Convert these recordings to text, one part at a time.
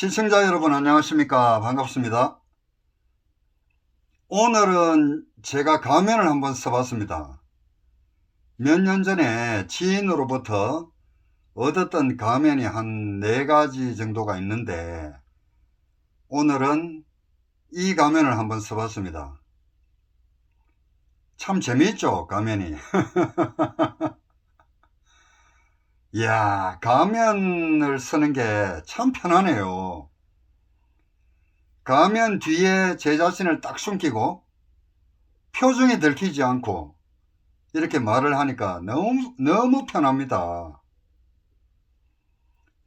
시청자 여러분 안녕하십니까? 반갑습니다. 오늘은 제가 가면을 한번 써봤습니다. 몇 년 전에 지인으로부터 얻었던 가면이 한네 가지 정도가 있는데 오늘은 이 가면을 한번 써봤습니다. 참 재미있죠 가면이 이야, 가면을 쓰는 게 참 편하네요. 가면 뒤에 제 자신을 딱 숨기고 표정이 들키지 않고 이렇게 말을 하니까 너무, 너무 편합니다.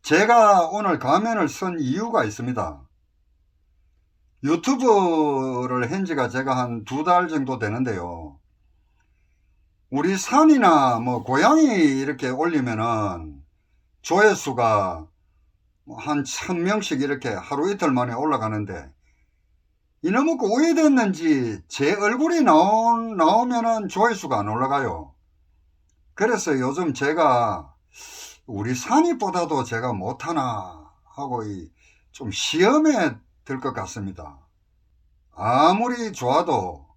제가 오늘 가면을 쓴 이유가 있습니다. 유튜브를 한 지가 제가 한 두 달 정도 되는데요. 우리 산이나 뭐 고양이 이렇게 올리면은 조회수가 뭐한 천명씩 이렇게 하루 이틀 만에 올라가는데 이놈의 그 오해됐는지 제 얼굴이 나오, 나오면은 조회수가 안 올라가요. 그래서 요즘 제가 우리 산이보다도 제가 못하나 하고 이 좀 시험에 들 것 같습니다. 아무리 좋아도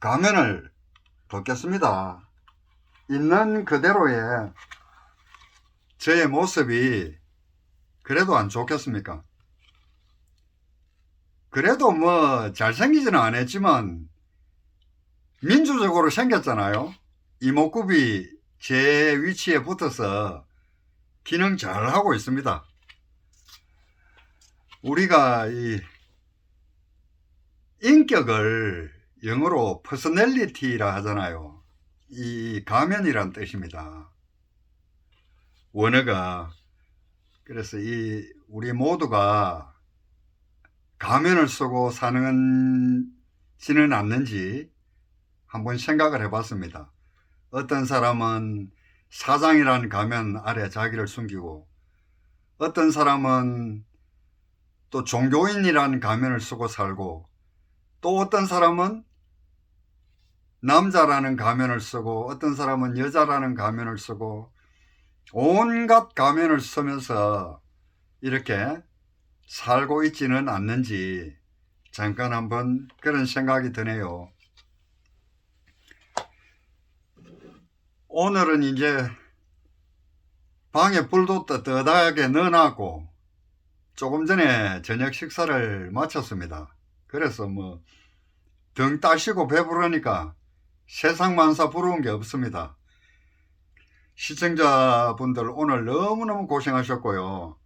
가면을 벗겠습니다. 있는 그대로의 저의 모습이 그래도 안 좋겠습니까? 그래도 뭐 잘생기지는 않았지만 민주적으로 생겼잖아요. 이목구비 제 위치에 붙어서 기능 잘 하고 있습니다. 우리가 이 인격을 영어로 퍼스널리티라 하잖아요. 이 가면이란 뜻입니다. 원어가 그래서 이 우리 모두가 가면을 쓰고 사는 지는 않는지 한번 생각을 해봤습니다. 어떤 사람은 사장이란 가면 아래 자기를 숨기고 어떤 사람은 또 종교인이란 가면을 쓰고 살고 또 어떤 사람은 남자라는 가면을 쓰고 어떤 사람은 여자라는 가면을 쓰고 온갖 가면을 쓰면서 이렇게 살고 있지는 않는지 잠깐 한번 그런 생각이 드네요. 오늘은 이제 방에 불도 뜨뜻하게 넣어놨고 조금 전에 저녁 식사를 마쳤습니다. 그래서 뭐 등 따시고 배부르니까 세상 만사 부러운 게 없습니다. 시청자분들 오늘 너무너무 고생하셨고요.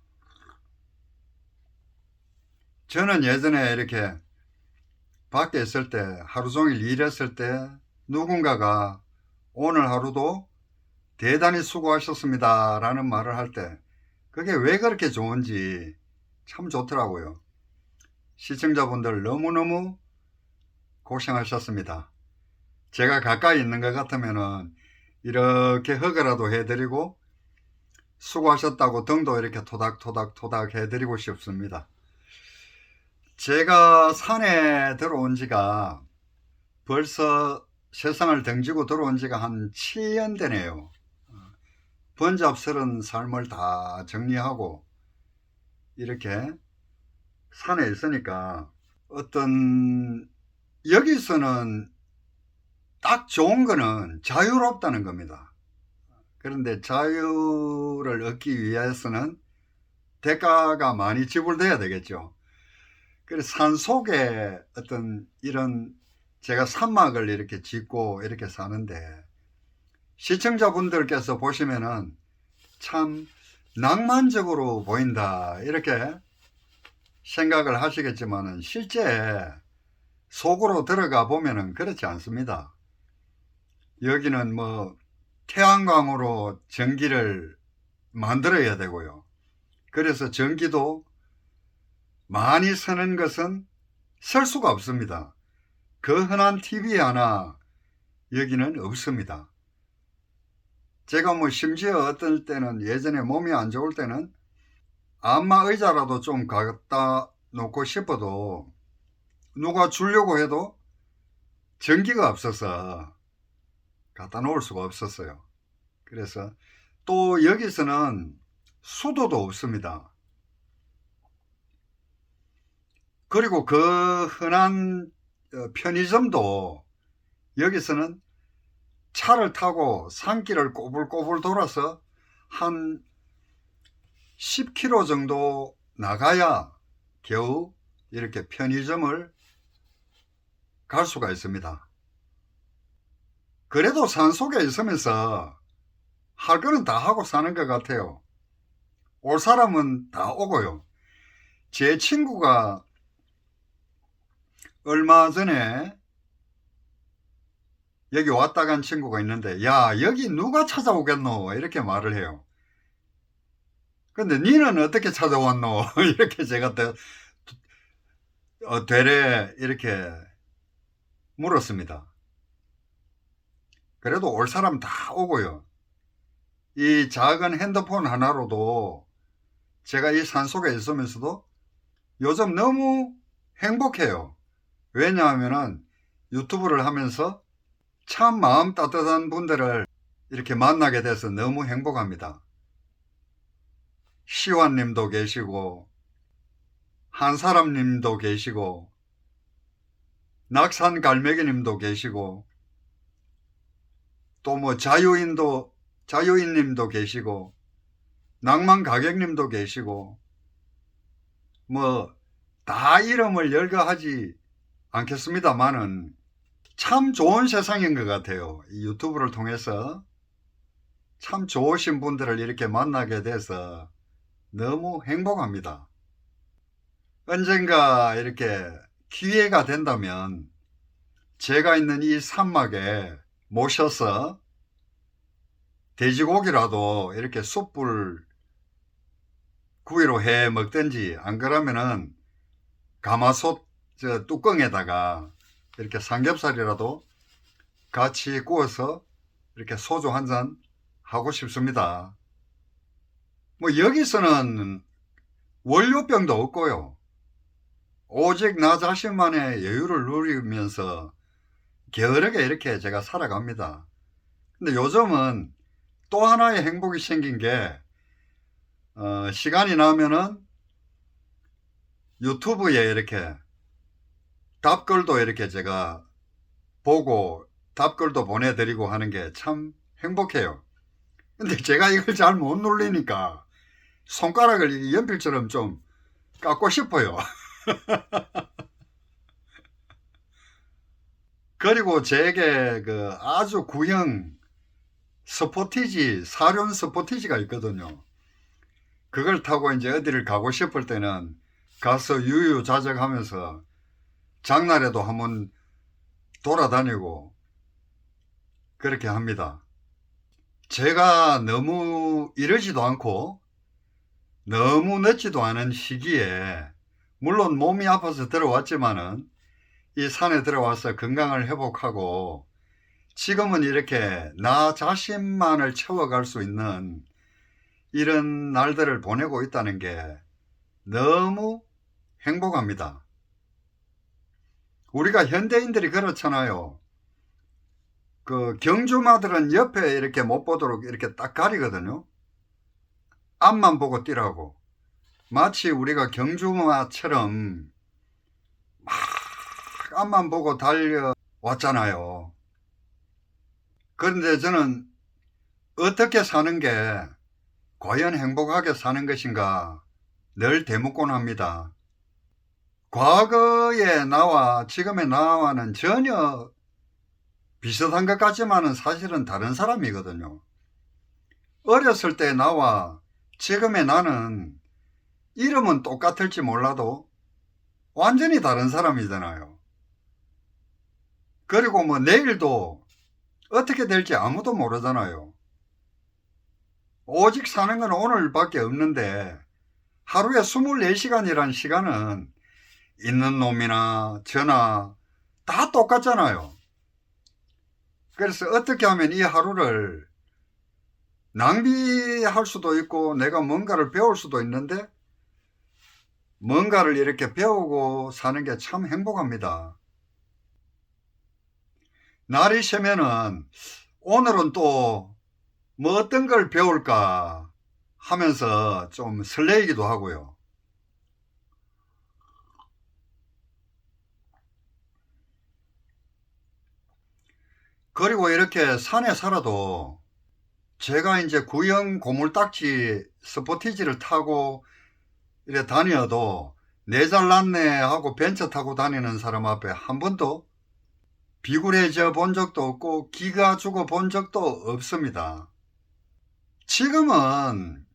저는 예전에 이렇게 밖에 있을 때 하루 종일 일했을 때 누군가가 오늘 하루도 대단히 수고하셨습니다 라는 말을 할 때 그게 왜 그렇게 좋은지 참 좋더라고요. 시청자분들 너무너무 고생하셨습니다. 제가 가까이 있는 것 같으면은 이렇게 허가라도 해드리고 수고하셨다고 등도 이렇게 토닥토닥 토닥 해드리고 싶습니다. 제가 산에 들어온 지가 벌써 세상을 등지고 들어온 지가 한 7년 되네요. 번잡스런 삶을 다 정리하고 이렇게 산에 있으니까 어떤 여기서는 딱 좋은 거는 자유롭다는 겁니다. 그런데 자유를 얻기 위해서는 대가가 많이 지불돼야 되겠죠. 그래서 산 속에 어떤 이런 제가 산막을 이렇게 짓고 이렇게 사는데 시청자분들께서 보시면은 참 낭만적으로 보인다 이렇게 생각을 하시겠지만은 실제 속으로 들어가 보면은 그렇지 않습니다. 여기는 뭐 태양광으로 전기를 만들어야 되고요. 그래서 전기도 많이 쓰는 것은 쓸 수가 없습니다. 그 흔한 TV 하나 여기는 없습니다. 제가 뭐 심지어 어떨 때는 예전에 몸이 안 좋을 때는 안마 의자라도 좀 갖다 놓고 싶어도 누가 주려고 해도 전기가 없어서 갖다 놓을 수가 없었어요. 그래서 또 여기서는 수도도 없습니다. 그리고 그 흔한 어, 편의점도 여기서는 차를 타고 산길을 꼬불꼬불 돌아서 한 10km 정도 나가야 겨우 이렇게 편의점을 갈 수가 있습니다. 그래도 산 속에 있으면서 할 거는 다 하고 사는 것 같아요. 올 사람은 다 오고요. 제 친구가 얼마 전에 여기 왔다 간 친구가 있는데, 야, 여기 누가 찾아오겠노? 이렇게 말을 해요. 근데 니는 어떻게 찾아왔노? 이렇게 제가 되, 어, 되레 이렇게 물었습니다. 그래도 올 사람 다 오고요. 이 작은 핸드폰 하나로도 제가 이 산속에 있으면서도 요즘 너무 행복해요. 왜냐하면은 유튜브를 하면서 참 마음 따뜻한 분들을 이렇게 만나게 돼서 너무 행복합니다. 시완님도 계시고, 한사람님도 계시고, 낙산 갈매기님도 계시고, 또 뭐 자유인도, 자유인님도 계시고, 낭만 가객님도 계시고, 뭐, 다 이름을 열거하지 않겠습니다만은, 참 좋은 세상인 것 같아요. 이 유튜브를 통해서 참 좋으신 분들을 이렇게 만나게 돼서 너무 행복합니다. 언젠가 이렇게 기회가 된다면 제가 있는 이 산막에 모셔서 돼지고기라도 이렇게 숯불 구이로 해 먹든지 안 그러면은 가마솥 저 뚜껑에다가 이렇게 삼겹살이라도 같이 구워서 이렇게 소주 한 잔 하고 싶습니다. 뭐 여기서는 원료병도 없고요. 오직 나 자신만의 여유를 누리면서 게으르게 이렇게 제가 살아갑니다. 근데 요즘은 또 하나의 행복이 생긴 게 어, 시간이 나면은 유튜브에 이렇게 답글도 이렇게 제가 보고 답글도 보내드리고 하는 게 참 행복해요. 근데 제가 이걸 잘 못 눌리니까 손가락을 이 연필처럼 좀 깎고 싶어요. 그리고 제게 그 아주 구형 스포티지, 사륜 스포티지가 있거든요. 그걸 타고 이제 어디를 가고 싶을 때는 가서 유유자적하면서 장날에도 한번 돌아다니고 그렇게 합니다. 제가 너무 이러지도 않고 너무 늦지도 않은 시기에 물론 몸이 아파서 들어왔지만은 이 산에 들어와서 건강을 회복하고 지금은 이렇게 나 자신만을 채워갈 수 있는 이런 날들을 보내고 있다는 게 너무 행복합니다. 우리가 현대인들이 그렇잖아요. 그 경주마들은 옆에 이렇게 못 보도록 이렇게 딱 가리거든요. 앞만 보고 뛰라고. 마치 우리가 경주마처럼 막 앞만 보고 달려왔잖아요. 그런데 저는 어떻게 사는 게 과연 행복하게 사는 것인가 늘 되묻곤 합니다. 과거의 나와 지금의 나와는 전혀 비슷한 것 같지만은 사실은 다른 사람이거든요. 어렸을 때 나와 지금의 나는 이름은 똑같을지 몰라도 완전히 다른 사람이잖아요. 그리고 뭐 내일도 어떻게 될지 아무도 모르잖아요. 오직 사는 건 오늘밖에 없는데 하루에 24시간이란 시간은 있는 놈이나 저나 다 똑같잖아요. 그래서 어떻게 하면 이 하루를 낭비할 수도 있고 내가 뭔가를 배울 수도 있는데 뭔가를 이렇게 배우고 사는 게 참 행복합니다. 날이 새면은 오늘은 또 뭐 어떤 걸 배울까 하면서 좀 설레이기도 하고요. 그리고 이렇게 산에 살아도 제가 이제 구형 고물딱지 스포티지를 타고 이래 다녀도 내 잘났네 하고 벤처 타고 다니는 사람 앞에 한 번도 비굴해져 본 적도 없고 기가 죽어 본 적도 없습니다. 지금은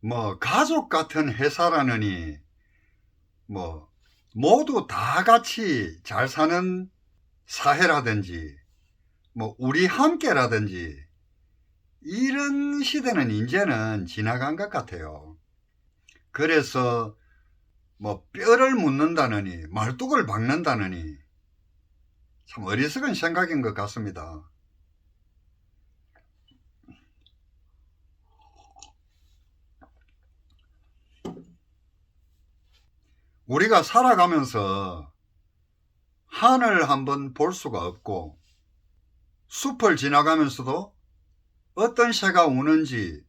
뭐 가족 같은 회사라느니 뭐 모두 다 같이 잘 사는 사회라든지 뭐 우리 함께라든지 이런 시대는 이제는 지나간 것 같아요. 그래서 뭐 뼈를 묻는다느니 말뚝을 박는다느니 참 어리석은 생각인 것 같습니다. 우리가 살아가면서 하늘 한번 볼 수가 없고 숲을 지나가면서도 어떤 새가 우는지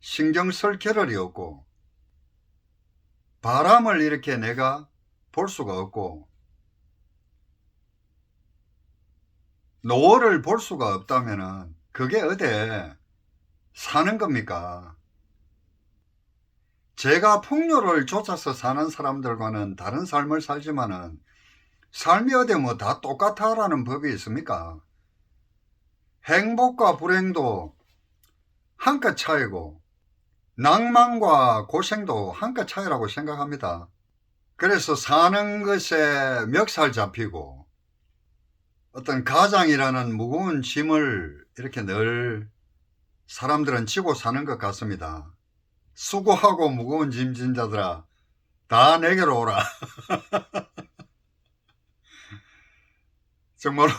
신경 쓸 겨를이 없고 바람을 이렇게 내가 볼 수가 없고 노을을 볼 수가 없다면은 그게 어디 사는 겁니까? 제가 풍요를 쫓아서 사는 사람들과는 다른 삶을 살지만은 삶이 어디 뭐 다 똑같아라는 법이 있습니까? 행복과 불행도 한끗 차이고 낭만과 고생도 한끗 차이라고 생각합니다. 그래서 사는 것에 멱살 잡히고 어떤 가장이라는 무거운 짐을 이렇게 늘 사람들은 지고 사는 것 같습니다. 수고하고 무거운 짐 진 자들아 다 내게로 오라. 정말로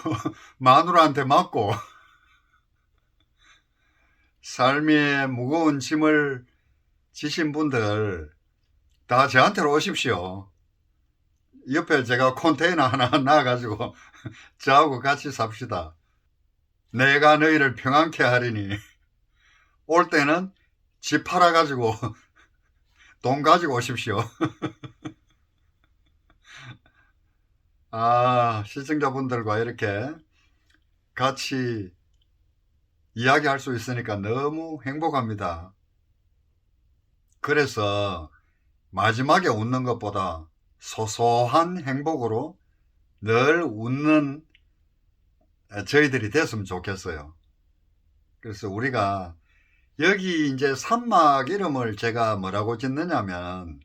마누라한테 맞고 삶의 무거운 짐을 지신 분들 다 저한테로 오십시오. 옆에 제가 컨테이너 하나 놔가지고 저하고 같이 삽시다. 내가 너희를 평안케 하리니 올 때는 집 팔아가지고 돈 가지고 오십시오. 아, 시청자분들과 이렇게 같이 이야기할 수 있으니까 너무 행복합니다. 그래서 마지막에 웃는 것보다 소소한 행복으로 늘 웃는 저희들이 됐으면 좋겠어요. 그래서 우리가 여기 이제 산막 이름을 제가 뭐라고 짓느냐면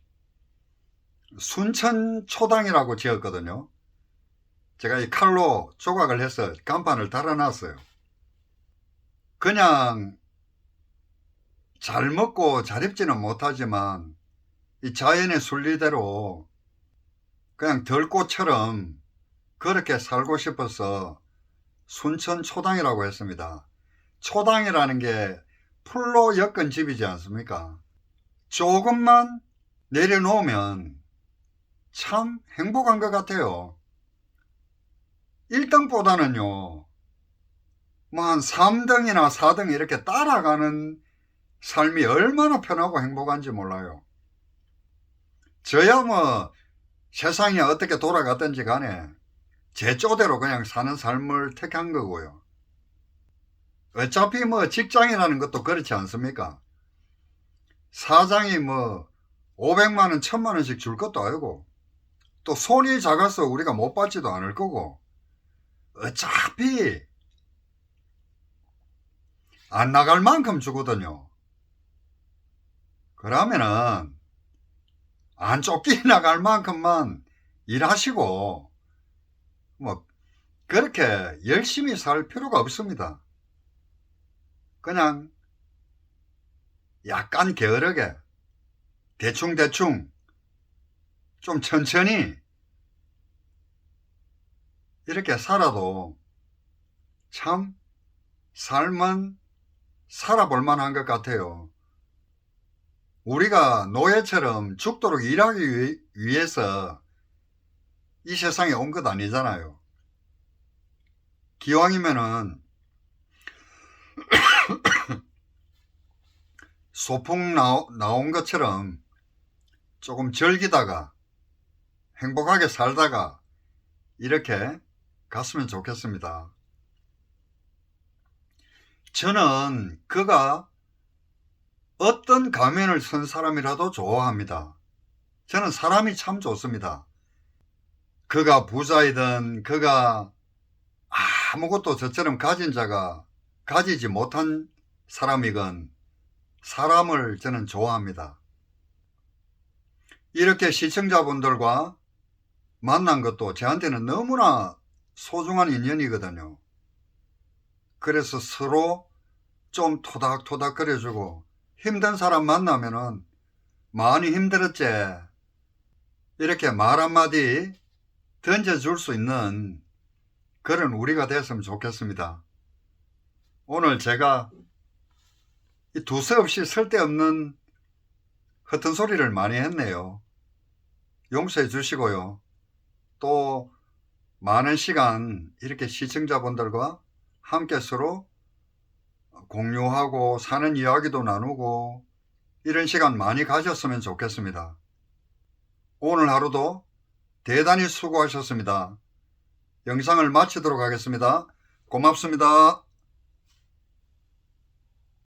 순천 초당이라고 지었거든요. 제가 이 칼로 조각을 해서 간판을 달아놨어요. 그냥 잘 먹고 잘 입지는 못하지만 이 자연의 순리대로 그냥 들꽃처럼 그렇게 살고 싶어서 순천 초당이라고 했습니다. 초당이라는 게 풀로 엮은 집이지 않습니까? 조금만 내려놓으면 참 행복한 것 같아요. 1등보다는요, 뭐 한 3등이나 4등 이렇게 따라가는 삶이 얼마나 편하고 행복한지 몰라요. 저야 뭐 세상이 어떻게 돌아갔든지 간에 제 쪼대로 그냥 사는 삶을 택한 거고요. 어차피 뭐 직장이라는 것도 그렇지 않습니까? 사장이 뭐 500만원, 1000만원씩 줄 것도 아니고 또 손이 작아서 우리가 못 받지도 않을 거고 어차피 안 나갈 만큼 주거든요. 그러면은 안 쫓기 나갈 만큼만 일하시고 뭐 그렇게 열심히 살 필요가 없습니다. 그냥 약간 게으르게 대충대충 좀 천천히 이렇게 살아도 참 삶은 살아볼 만한 것 같아요. 우리가 노예처럼 죽도록 일하기 위- 위해서 이 세상에 온 것 아니잖아요. 기왕이면은 소풍 나, 나온 것처럼 조금 즐기다가 행복하게 살다가 이렇게 갔으면 좋겠습니다. 저는 그가 어떤 가면을 쓴 사람이라도 좋아합니다. 저는 사람이 참 좋습니다. 그가 부자이든 그가 아무것도 저처럼 가진 자가 가지지 못한 사람이건 사람을 저는 좋아합니다. 이렇게 시청자분들과 만난 것도 저한테는 너무나 소중한 인연이거든요. 그래서 서로 좀 토닥토닥 거려주고 힘든 사람 만나면은 많이 힘들었지. 이렇게 말 한마디 던져줄 수 있는 그런 우리가 됐으면 좋겠습니다. 오늘 제가 이 두서 없이 쓸데없는 허튼 소리를 많이 했네요. 용서해 주시고요. 또 많은 시간 이렇게 시청자분들과 함께 서로 공유하고 사는 이야기도 나누고 이런 시간 많이 가졌으면 좋겠습니다. 오늘 하루도 대단히 수고하셨습니다. 영상을 마치도록 하겠습니다. 고맙습니다.